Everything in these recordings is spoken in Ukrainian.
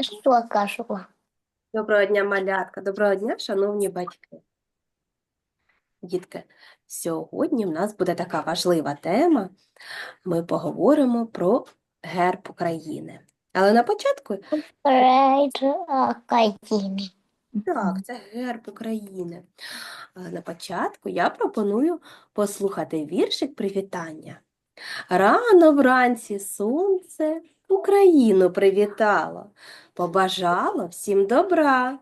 Що кажу? Доброго дня, малятка, доброго дня, шановні батьки. Дітки, сьогодні в нас буде така важлива тема. Ми поговоримо про герб України. Але на початку, Академії. так, це герб України. Але на початку я пропоную послухати віршик привітання. Рано вранці сонце Україну привітало, побажало всім добра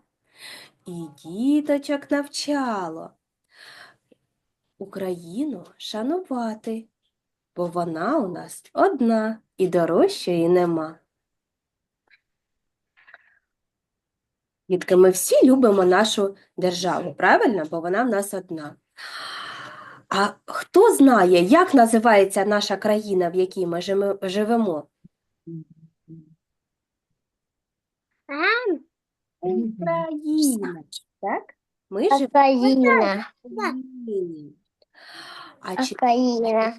і діточок навчало. Україну шанувати, бо вона у нас одна і дорожчої нема. Дітки, ми всі любимо нашу державу, правильно? Бо вона в нас одна. А хто знає, як називається наша країна, в якій ми живемо? Україна. Так? Ми живемо Україна. в Україні. А чи Україна.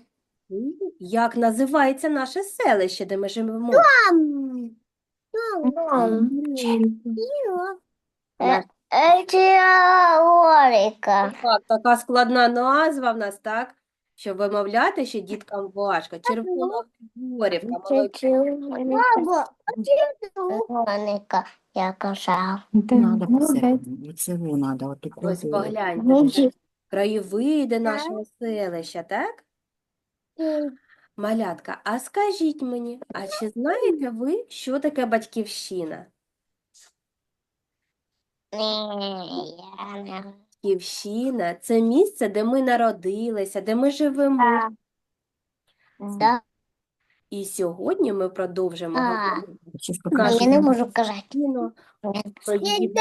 як називається наше селище, де ми живемо? Е, Етіорика. Так, така складна назва в нас, так? Що вимовляти ще діткам важко. Червоногорівка, молодці. Етіорика, я казав. Надо по-всякому, от надо, от тут Ось погляньте, краєвиди нашого селища, так? Малятка, а скажіть мені, а чи знаєте ви, що таке батьківщина? Ні, я не Батьківщина – це місце, де ми народилися, де ми живемо. Да. І сьогодні ми продовжимо А. покажу. Я не можу казати. Про її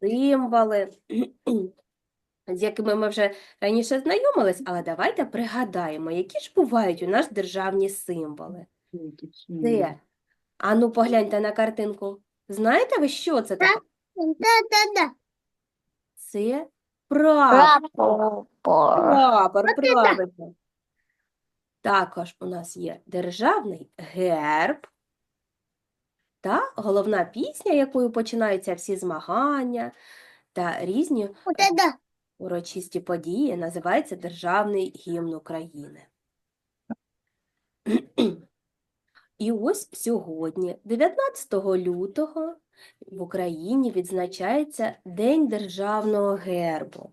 символи, з якими ми вже раніше знайомились, але давайте пригадаємо, які ж бувають у нас державні символи. Це, а ну погляньте на картинку. Знаєте ви, що це таке? Да-да-да. Це прапор. Прапор. Прапор, правильно. Також у нас є державний герб та головна пісня, якою починаються всі змагання та різні урочисті події, називається Державний гімн України. І ось сьогодні, 19 лютого, в Україні відзначається День Державного гербу.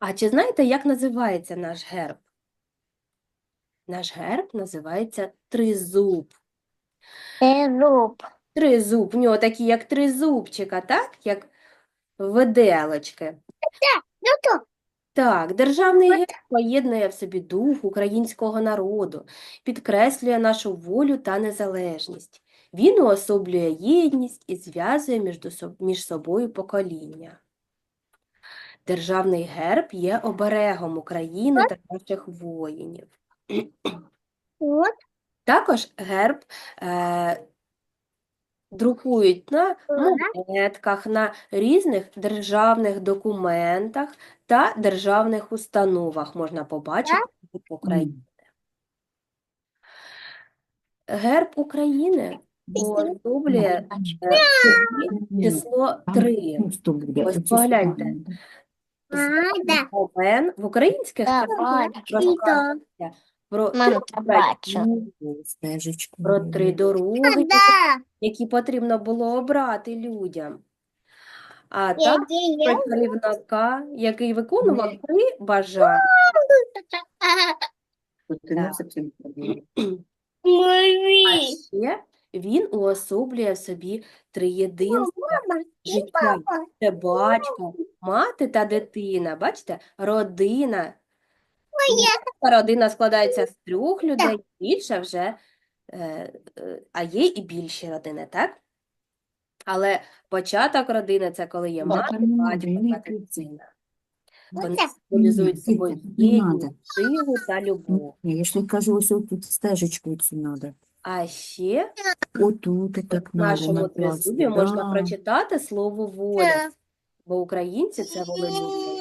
А чи знаєте, як називається наш герб? Наш герб називається тризуб. Зуб. Тризуб, в нього такі, як три зубчика, так? Як виделочки. Ну. Так, державний герб поєднує в собі дух українського народу, підкреслює нашу волю та незалежність. Він уособлює єдність і зв'язує між собою покоління. Державний герб є оберегом України та наших воїнів. Вот. Також герб е, друкують на монетках, на різних державних документах та державних установах можна побачити герб України. Герб України уособлює е, число 3. Ну? Ось погляньте. Овен в українських розказується про. Стежечку. про три дороги, які потрібно було обрати людям. А так про чарівника, який виконував три бажання. Тут ти не зовсім правильно. А ще він уособлює в собі триєдинство. Життя. Це батько, мати та дитина. Бачите, родина. Родина складається з трьох людей, більше вже, е, е, а є і більші родини, так? Але початок родини це коли є мати, батько та дитина. Вони символізують собою єдність, силу та любов. Я ж тобі кажу, ось тут стежечку цю надо. А ще Отут і так в нашому тризубі можна прочитати слово воля, бо українці це волелюбні.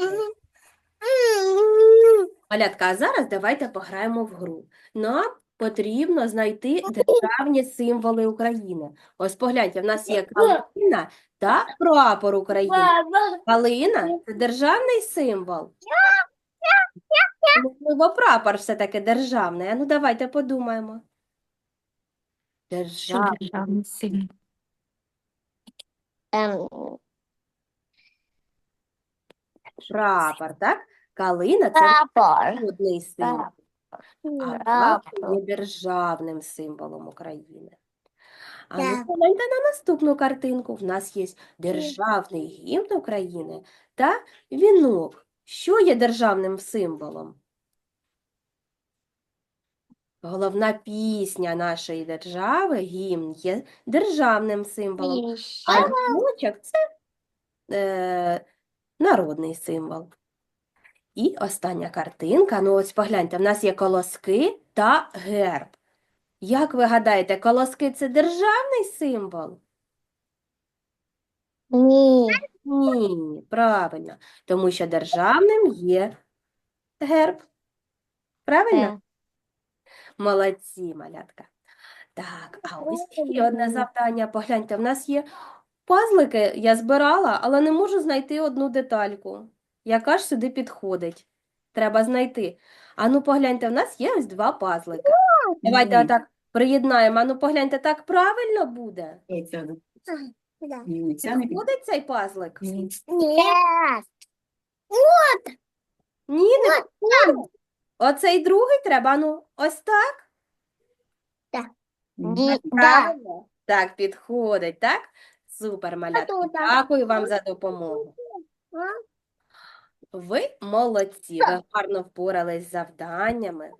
Малятка, а зараз давайте пограємо в гру. На потрібно знайти державні символи України. Ось погляньте, в нас є калина та прапор України. Калина – це державний символ. Можливо, прапор все-таки державний. А ну давайте подумаємо. Державний державний символ? Ем, прапор, так? Калина – це Прапор. народний символ. А прапор є державним символом України. А ну Так. погляньте на наступну картинку. В нас є державний гімн України та вінок. Що є державним символом? Головна пісня нашої держави, гімн, є державним символом. А віночок – це е, народний символ. І остання картинка. Ну ось погляньте, в нас є колоски та герб. Як ви гадаєте, колоски – це державний символ? Ні. Ні, правильно. Тому що державним є герб. Правильно? Молодці, малятка. Так, а ось ще одне завдання. Погляньте, в нас є пазлики, я збирала, але не можу знайти одну детальку. Яка ж сюди підходить? Треба знайти. Ану, погляньте, в нас є ось два пазлики. Давайте отак приєднаємо. Ану, погляньте, так правильно буде? Підходить цей пазлик? Ні. Ні. Ні, не підходить. Оцей другий треба, ну, ось так? Да. Правильно? Так, підходить, так? Супер, а? Дякую вам за допомогу. Ви молодці, ви гарно впорались з завданнями.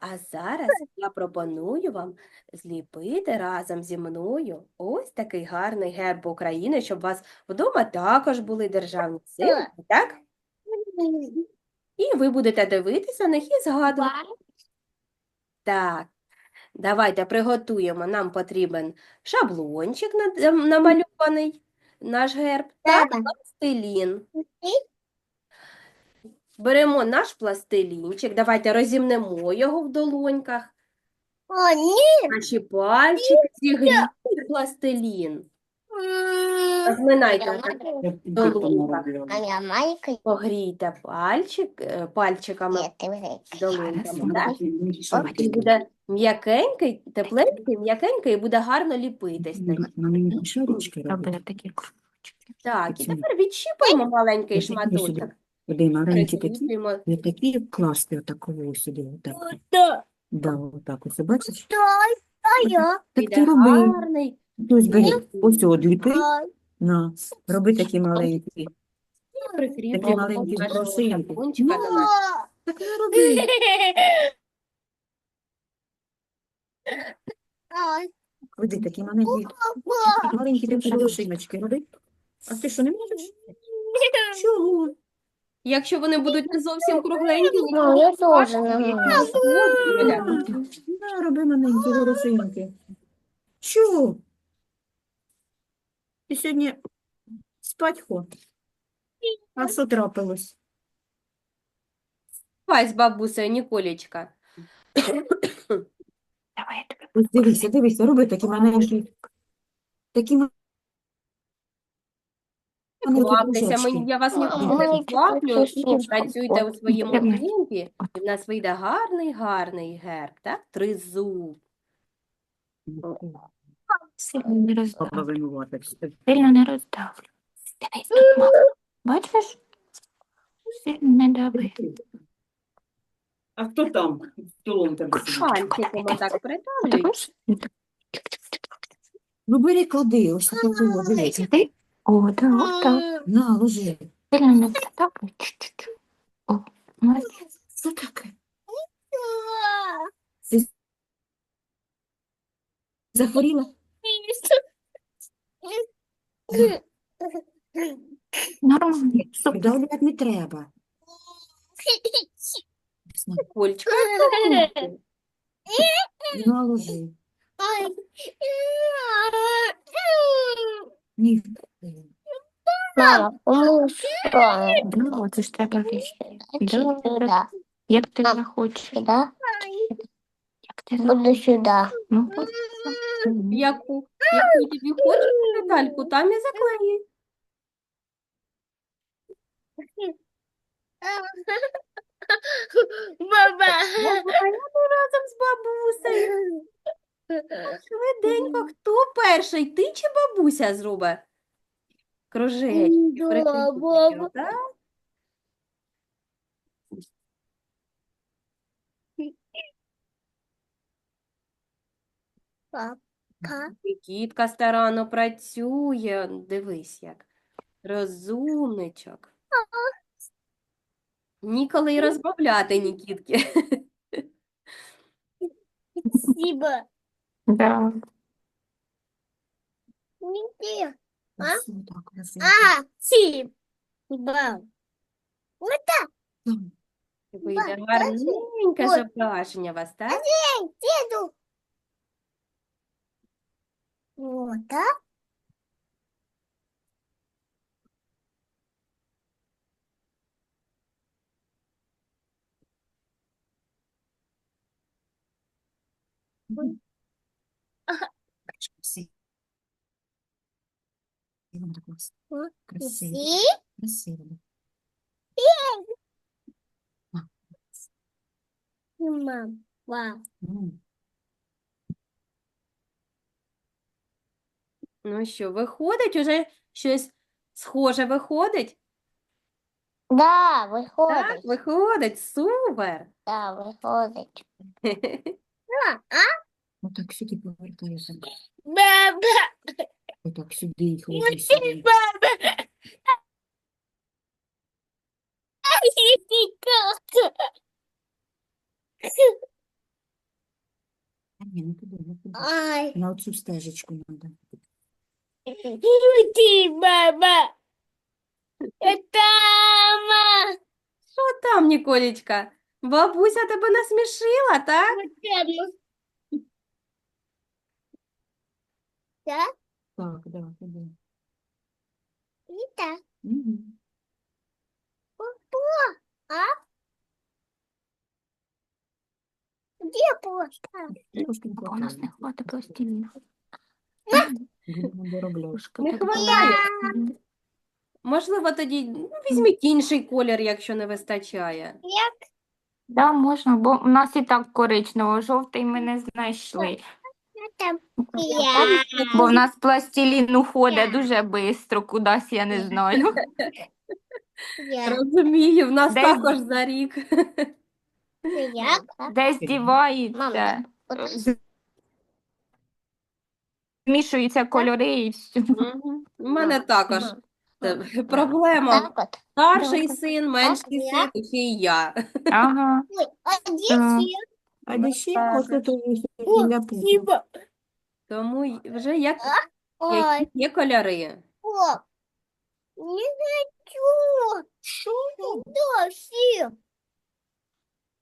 А зараз я пропоную вам зліпити разом зі мною ось такий гарний герб України, щоб у вас вдома також були державні символи, так? І ви будете дивитися на них і згадувати. Так, давайте приготуємо. Нам потрібен шаблончик ем, намальований, наш герб, та пластилін. Беремо наш пластилінчик, давайте розімнемо його в долоньках. О, ні. Наші пальчики зігріють пластилін. Розминайте. А я маленький? Погрійте пальчик, е, пальчиками Ні, ти вже. долоньками, так? І буде м'якенький, тепленький, м'якенький і буде гарно ліпитись. На шарочки робити. Так, і тепер відщіпуємо маленький шматочок. Туди маленькі такі, не такі класти отаково сюди, отак. Да. Отак, ось бачиш? Так ти роби. гарний. Ось бери, ось от на, роби такі маленькі. І прикріплюємо маленькі на наш Так не роби. Ходи, такі маленькі, а. маленькі такі волошиночки роби. А ти що, не можеш? Чого? Якщо вони будуть не зовсім кругленькі, Ну, я теж не можу. На, роби маленькі волошинки. Чого? Ти сьогодні спать ходиш? А що трапилось? Давай з бабусею Ніколічка. Давай я тобі Ось дивися, дивися, роби такі маленькі. Такі ма- маленькі Кваптеся, кружочки. ми, я вас ніколи не красиво. працюйте у своєму Давай. темпі, і в нас вийде гарний, гарний герб, так? Тризуб. Сильно не роздавлю. Сильно не роздавлю. Дивись, тут мало. Бачиш? Сильно не дави. А хто там столом тебе Пальчиком отак придавлюй. Дивись? Ну бери клади, ось таке було, дивись. Сюди. О, да, отак. На, ложи. Сильно не придавлю. Чуть-чуть. О, молодець. Що таке? Захворіла? Нормально. Супер. Придавлювати не треба. Кольчика. На, ложи. Ні. Мама, що? Це ж треба. Як ти захочеш. Як Ти Буду сюда. Ну, от. Яку? Яку тобі хочеш детальку, там і заклеї. Баба. Давай, ну, разом з бабусею. Швиденько, хто перший? Ти чи бабуся зробить? Кружечки, баба. Отак? Папа. Кітка старанно працює. Дивись як. Розумничок. Ніколи й розмовляти, Нікітки. Спасибо. Да. Так, красиво. А, спасибо. Там. Вийде Ба, гарненьке Ой. зображення вас, так? Деду. Вот, да? Красиво. Красиво, так ось. Вот. Красиво. Си. Красиво. Мам. Вау. М. Ну що, виходить уже щось схоже виходить? Да, Так, выходит. виходить, супер. Да, выходит. Отак сюди повертайся. Баба. Отак сюди і ходи сюди. Баба. А ні, не туди, не туди. Ай. На оцю стежечку треба. Иди, баба. Это мама. Що там, Ніколічка? Бабуся тебе насмішила, так? Да? Так, да, туди. Это. Мгм. Где просто? Трошки не Бо у нас хватає. не хватить пластиліну. Будемо доробляти. Трошки Не хватає. Можливо, тоді ну, візьміть інший колір, якщо не вистачає. Да, можна, бо у нас і так коричнево, жовтий ми не знайшли. Бо в нас пластилін уходить дуже швидко, кудись, я не знаю. Розумію, в нас Десь- також за рік. Я. Десь дівається, Мама, змішуються кольори і все. Мгм. У мене також е, проблема. так вот. Старший син, менший син, і ще й я. Ага. Ой, а где. Спасибо. Тому й- вже як Ой, які є кольори. о. Не хочу. Что? Да, все.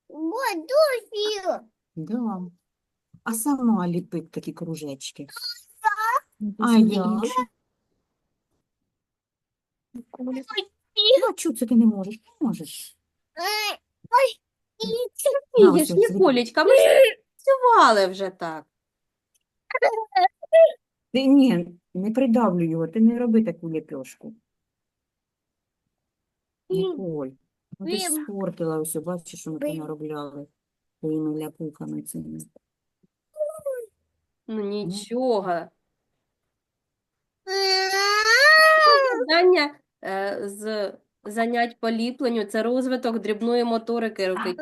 Вот. Да. А сама ліпить такі кружечки. А А я? Ну, це ти не можеш? Не можеш. Ой, На, Видиш, ось ось, Ніколечка, ми ж працювали вже так. Ти ні, не придавлю його, ти не роби таку ліпьошку. Ніколь, ну ти ж Блін. спортила ось, бачиш, що ми Блін. понаробляли своїми ляпухами цими. Ну нічого. А, Завдання е, з занять по ліпленню це розвиток дрібної моторики руки.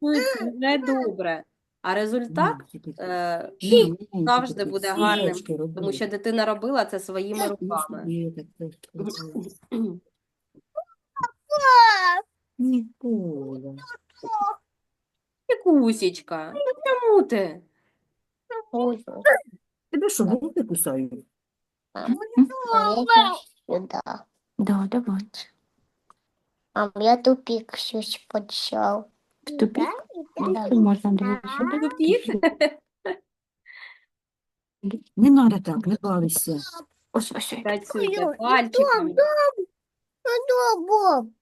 Вже добре. А результат Ну, е, завжди буде гарним, тому що дитина робила це своїми Ну, руками. Ніколя. Кусічка, ну чому ти? Тебе що, губи кусають? Сюда. Да, давай. А я тупик щось почав. В тупик? Да, Тут можна дивитися. Тупік? Не треба так, не бавишся. Ось, ось. ось. Працюйте Ой, пальчиками. Ну, Боб.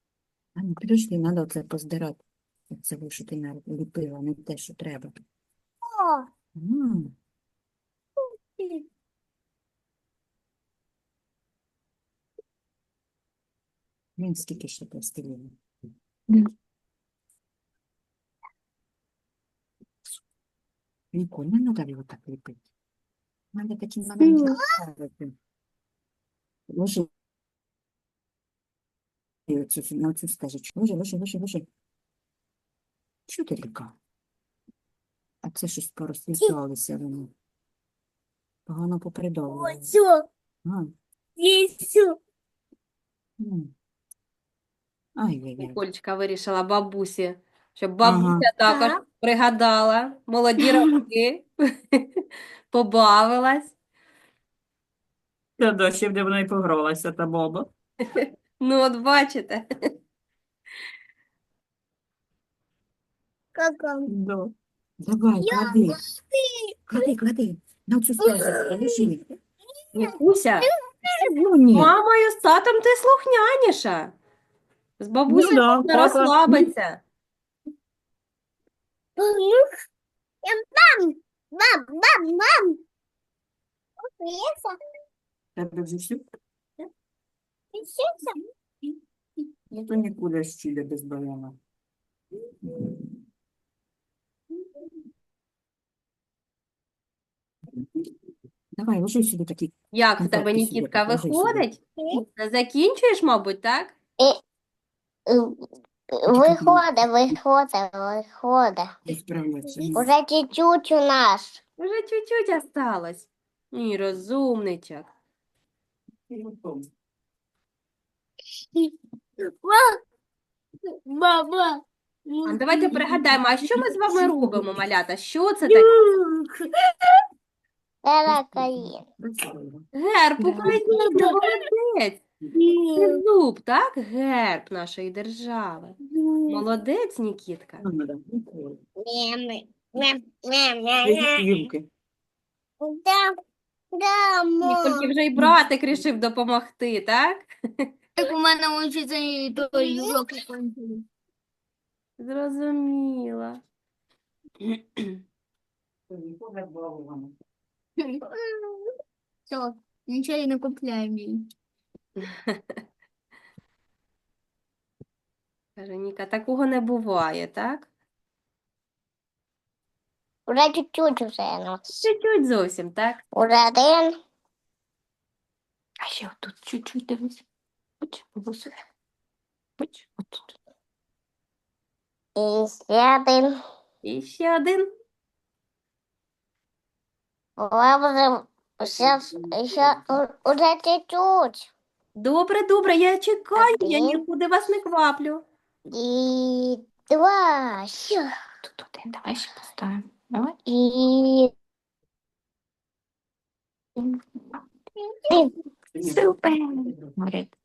А ну, підожди, треба це поздирати. Це ви, що ти наліпила, не те, що треба. М. Він скільки ще пластиліну? Мгм. Ніколь, не треба його так ліпити. Надо такі маленькі ставити. Ложи. І оцю, на цю стежечку. Ложи, ложи, ложи, ложи. Чого ти ліка? А це щось порозслідувалося воно. Погано попередовували. Все, А, м. Ай-яй-яй. Ніколечка вирішила бабусі, щоб Ага. бабуся також пригадала молоді роки, побавилась. Та б де вона й погралася, та баба. Ну, от бачите. Как он? Да. Давай, клади. Клади, клади. На цю стежечку, лежи. Нікуся, Ну ні. мамою з татом ти слухняніша. З бабусею да, можна папа. розслабитися. Мам, мам, мам, мам. Леса, Тебе вже все? леса. Ну, то нікуди щіля без баяна. Давай, ложи сюди такі. Як в Ну, тебе, ти сюди Нікітка, покажи сюди. виходить? Закінчуєш, мабуть, так? Виходи, виходи, виходи. Справляться. Уже чуть-чуть у нас. Вже чуть-чуть осталось. Ні, розумничок. Мама. А давайте пригадаємо, а що ми з вами робимо, малята? Що це таке? Герб Да. Молодець. Це зуб, так? Герб нашої держави. Молодець, Нікітка. Да, да, Нікольки вже й братик рішив допомогти, так? Так у мене учиться і той урок закінчили. Зрозуміла. Все, нічого не купляємо їй. Каже Ніка, такого не буває, так? Уже чуть-чуть уже у. Чуть-чуть зовсім, так? Уже один. А ще отут чуть-чуть дивись. Будь, бабусю. Будь, отут. І ще один. І ще один. Уже, сейчас, ще, уже чуть-чуть. Добре, добре, я чекаю, я Один. нікуди вас не кваплю. І два. Тут один. Давай ще поставимо. Давай. І Супер.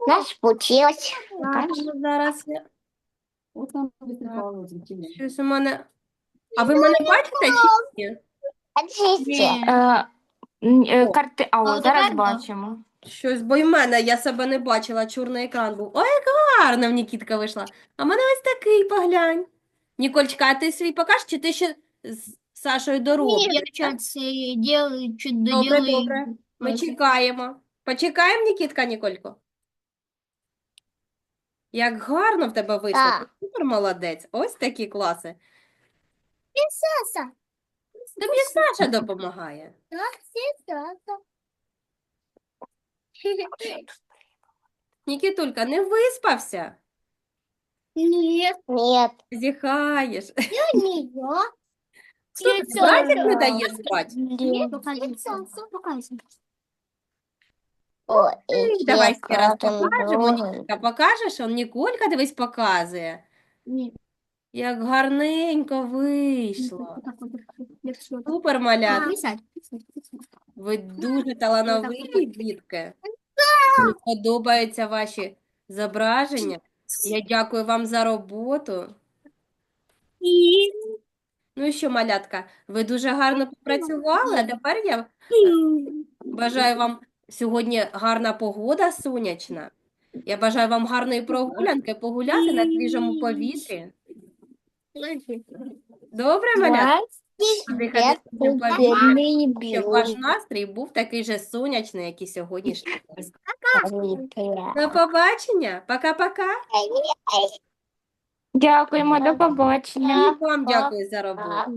Нас получилось. Так, ну, зараз я... Щось у мене... А ви мене бачите чи ні? Е, е, карти... А, А, о, зараз бачимо. Щось, бо й в мене, я себе не бачила, чорний екран був. Ой, як гарно в Нікітка вийшла. А в мене ось такий, поглянь. Нікольчка, а ти свій покажеш, чи ти ще з Сашою доробиш? Я сейчас делаю, чуть Добре, добре. Ми Ось. чекаємо. Почекаємо, Нікітка, Ніколько? Як гарно в тебе вийшло. Ти супер молодець. Ось такі класи. Саса. Тобі Саша допомагає. Так, Саса. Нікітулька, не виспався? Нет. Нет. Зіхаєш. Не я. Хто тобі братик не дає спати? Нет. Показывай. О, і Давай ще ще раз кладемо покажемо. другий. Ніколька, покажеш? Он Ніколька, дивись, показує. Як гарненько вийшло. Супер, малят. Ви дуже талановиті, дітки. Мені подобаються ваші зображення. Я дякую вам за роботу. Ну і що, малятка, ви дуже гарно попрацювали, а тепер я бажаю вам сьогодні гарна погода сонячна. Я бажаю вам гарної прогулянки, погуляти на свіжому повітрі. Добре, малятка? Дихати пельмені щоб ваш настрій був такий же сонячний, як і сьогоднішній. До побачення. Пока-пока. Дякуємо, до побачення. І вам дякую за роботу.